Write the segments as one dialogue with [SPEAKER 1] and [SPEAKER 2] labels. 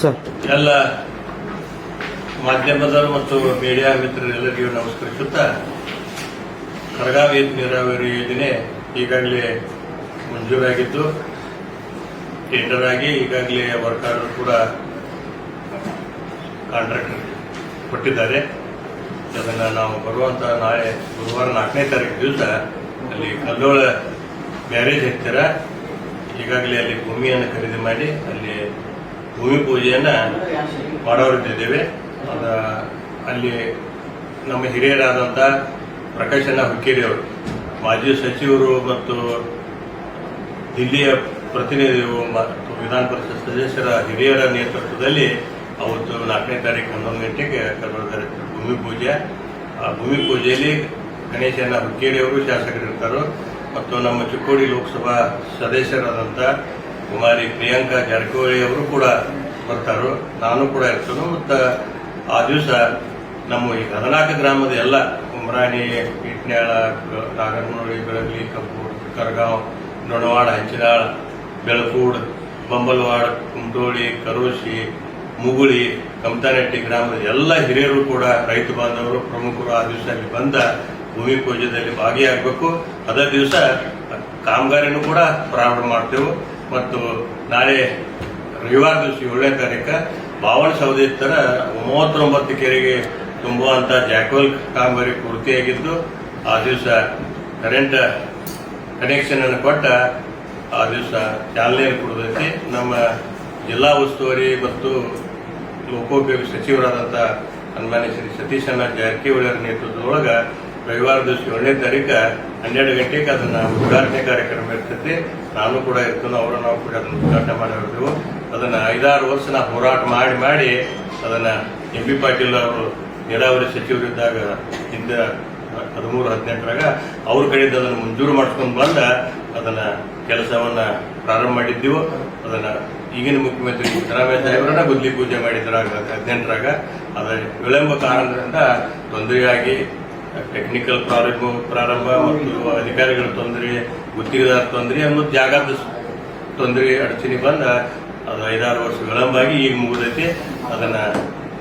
[SPEAKER 1] Sir.
[SPEAKER 2] ಎಲ್ಲ ಮಾಧ್ಯಮದವರು ಮತ್ತು ಮೀಡಿಯಾ ಮಿತ್ರರೆಲ್ಲರಿಗೂ ನಮಸ್ಕರಿಸುತ್ತಾ, ಕರಗಾವಿ ನೀರಾವರಿ ಯೋಜನೆ ಈಗಾಗಲೇ ಮಂಜೂರಾಗಿದ್ದು ಟೆಂಡರ್ ಆಗಿ ಈಗಾಗಲೇ ವರ್ಕರ್ ಕೂಡ ಕಾಂಟ್ರಾಕ್ಟ್ ಕೊಟ್ಟಿದ್ದಾರೆ. ಅದನ್ನು ನಾವು ಬರುವಂತ ನಾಳೆ ಗುರುವಾರ ನಾಲ್ಕನೇ ತಾರೀಕು ದಿವಸ ಅಲ್ಲಿ ಕಲ್ಲೋಳ ಬ್ಯಾರೇಜ್ ಹತ್ತಿರ ಈಗಾಗಲೇ ಅಲ್ಲಿ ಭೂಮಿಯನ್ನು ಖರೀದಿ ಮಾಡಿ ಅಲ್ಲಿ ಭೂಮಿ ಪೂಜೆಯನ್ನ ಮಾಡೋರಿದ್ದೇವೆ. ಅದ ಅಲ್ಲಿ ನಮ್ಮ ಹಿರಿಯರಾದಂಥ ಪ್ರಕಾಶನ ಹುಕ್ಕೇರಿ ಅವರು, ಮಾಜಿ ಸಚಿವರು ಮತ್ತು ದಿಲ್ಲಿಯ ಪ್ರತಿನಿಧಿಗಳು ಮತ್ತು ವಿಧಾನ ಪರಿಷತ್ ಸದಸ್ಯರ ಹಿರಿಯರ ನೇತೃತ್ವದಲ್ಲಿ ಅವತ್ತು ನಾಲ್ಕನೇ ತಾರೀಕು ಹನ್ನೊಂದು ಗಂಟೆಗೆ ಕರ್ನಾಟಕ ಭೂಮಿ ಪೂಜೆ. ಆ ಭೂಮಿ ಪೂಜೆಯಲ್ಲಿ ಗಣೇಶನ ಹುಕ್ಕೇರಿಯವರು ಶಾಸಕರಿರ್ತಾರೆ. ಮತ್ತು ನಮ್ಮ ಚಿಕ್ಕೋಡಿ ಲೋಕಸಭಾ ಸದಸ್ಯರಾದಂಥ ಕುಮಾರಿ ಪ್ರಿಯಾಂಕಾ ಜಾರಕಿಹೊಳಿ ಅವರು ಕೂಡ ಬರ್ತಾರೋ. ನಾನು ಕೂಡ ಇರ್ತೇನೆ. ಮತ್ತು ಆ ದಿವಸ ನಮ್ಮ ಈ ಹದಿನಾಲ್ಕು ಗ್ರಾಮದ ಎಲ್ಲ ಕುಂಬ್ರಾಣಿ ಇಟ್ನಾಳ ನಾಗನೂರಿ ಬೆಳಗಲಿ, ಕಬ್ಬೂರ್, ಕರಗಾಂವ್, ನೊಣವಾಡ, ಹಂಚಿನಾಳ, ಬೆಳಕೂಡ್, ಬಂಬಲ್ವಾಡ್ ಕುಮಟೋಳಿ ಕರೋಶಿ, ಮುಗುಳಿ ಕಮತಾನೆಟ್ಟಿ ಗ್ರಾಮದ ಎಲ್ಲ ಹಿರಿಯರು ಕೂಡ ರೈತ ಬಾಂಧವರು ಪ್ರಮುಖರು ಆ ದಿವಸ ಅಲ್ಲಿ ಬಂದ ಭೂಮಿ ಪೂಜೆಯಲ್ಲಿ ಭಾಗಿಯಾಗಬೇಕು. ಅದೇ ದಿವಸ ಕಾಮಗಾರಿನೂ ಕೂಡ ಪ್ರಾರಂಭ ಮಾಡ್ತೇವೆ. ಮತ್ತು ನಾಳೆ ರವಿವಾರ ದಿವಸ ಏಳನೇ ತಾರೀಕ ಬಾವಣ ಸೌದೆ ತರ ಮೂವತ್ತೊಂಬತ್ತು ಕೆರೆಗೆ ತುಂಬುವಂತ ಜಾಕ್ವೆಲ್ ಕಾಮಗಾರಿ ಪೂರ್ತಿಯಾಗಿದ್ದು, ಆ ದಿವಸ ಕರೆಂಟ್ ಕನೆಕ್ಷನ್ ಅನ್ನು ಕೊಟ್ಟ ಆ ದಿವಸ ಚಾಲನೆ ಕೊಡದೈತಿ. ನಮ್ಮ ಜಿಲ್ಲಾ ಉಸ್ತುವಾರಿ ಮತ್ತು ಲೋಕೋಪಯೋಗಿ ಸಚಿವರಾದಂಥ ಸನ್ಮಾನ್ಯ ಶ್ರೀ ಸತೀಶಣ್ಣ ಜಾರಕಿಹೊಳಿ ಅವರ ನೇತೃತ್ವದೊಳಗ ರವಿವಾರ ದಿವಸ ಏಳನೇ ತಾರೀಕು ಹನ್ನೆರಡು ಗಂಟೆಗೆ ಅದನ್ನು ಉದ್ಘಾಟನೆ ಕಾರ್ಯಕ್ರಮ ಇರ್ತೈತಿ. ನಾನು ಕೂಡ ಇರ್ತೇನೆ, ಅವರು ನಾವು ಕೂಡ ಅದನ್ನು ಉದ್ಘಾಟನೆ ಮಾಡಿರ್ತೀವಿ ಅದನ್ನ ಐದಾರು ವರ್ಷ ನಾವು ಹೋರಾಟ ಮಾಡಿ ಮಾಡಿ ಅದನ್ನ ಎಂ ಬಿ ಪಾಟೀಲ್ ಅವರು, ನೀರಾವರಿ ಸಚಿವರಿದ್ದಾಗ ಹಿಂದೆ ಹದಿಮೂರು, ಹದಿನೆಂಟರಾಗ ಅವ್ರ ಕಡೆಯಿಂದ ಅದನ್ನು ಮಂಜೂರು ಮಾಡ್ಕೊಂಡು ಬಂದ ಅದನ್ನ ಕೆಲಸವನ್ನ ಪ್ರಾರಂಭ ಮಾಡಿದ್ದೆವು. ಅದನ್ನ ಈಗಿನ ಮುಖ್ಯಮಂತ್ರಿ ಸಿದ್ದರಾಮಯ್ಯ ಸಾಹೇಬರನ್ನ ಗುದ್ಲಿ ಪೂಜೆ ಮಾಡಿದ್ರಾಗ, ಹದಿನೆಂಟರಾಗ. ಅದರ ವಿಳಂಬ ಕಾರಣದಿಂದ ತೊಂದರೆಯಾಗಿ ಟೆಕ್ನಿಕಲ್ ಪ್ರಾರಂಭ ಪ್ರಾರಂಭ ಮತ್ತು ಅಧಿಕಾರಿಗಳ ತೊಂದರೆ, ಗುತ್ತಿಗೆದಾರ ತೊಂದರೆ, ಮತ್ತು ಜಾಗದ ತೊಂದರೆ ಅಡಚಣೆ ಬಂದ ಅದು ಐದಾರು ವರ್ಷ ವಿಳಂಬವಾಗಿ ಆಗಿ ಈಗ ಮುಗಿದೈತಿ. ಅದನ್ನು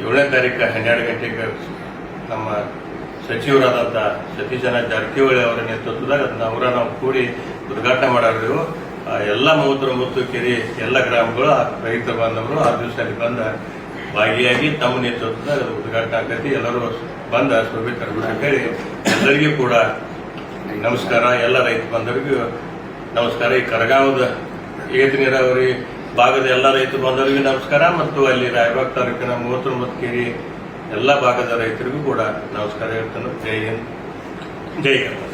[SPEAKER 2] ಏಳನೇ ತಾರೀಕು ಹನ್ನೆರಡು ಗಂಟೆಗೆ ನಮ್ಮ ಸಚಿವರಾದಂಥ ಸತೀಶನ ಜಾರಕಿಹೊಳಿ ಅವರ ನೇತೃತ್ವದಾಗ ಅದನ್ನ ಅವರ ನಾವು ಕೂಡಿ ಉದ್ಘಾಟನೆ ಮಾಡಿದೆವು ಎಲ್ಲ ಮೂವತ್ತೊಂಬತ್ತು ಕೆರೆ ಎಲ್ಲ ಗ್ರಾಮಗಳು ರೈತ ಬಾಂಧವರು ಆ ದಿವಸ ಬಂದ ಭಾಗಿಯಾಗಿ ತಮ್ಮ ನೇತೃತ್ವದಾಗ ಉದ್ಘಾಟನೆ ಆಗೈತಿ. ಎಲ್ಲರೂ ಬಂದ ಶೋಭೆ ಅಂತ ಹೇಳಿ ಎಲ್ಲರಿಗೂ ಕೂಡ ನಮಸ್ಕಾರ. ಎಲ್ಲ ರೈತ ಬಾಂಧವರಿಗೂ ನಮಸ್ಕಾರ. ಈ ಕರಗಾವದ ಏತ ನೀರಾವರಿ ಭಾಗದ ಎಲ್ಲ ರೈತ ಬಾಂಧವರಿಗೂ ನಮಸ್ಕಾರ ಮತ್ತು ಅಲ್ಲಿ ರಾಯಬಾಗ್ ತಾಲೂಕಿನ ಮೂವತ್ತೊಂಬತ್ತು ಕೆರೆ ಎಲ್ಲ ಭಾಗದ ರೈತರಿಗೂ ಕೂಡ ನಮಸ್ಕಾರ ಹೇಳ್ತಾನೆ. ಜೈ ಹಿಂದ್. ಜೈ ಕರ್ನಾಟಕ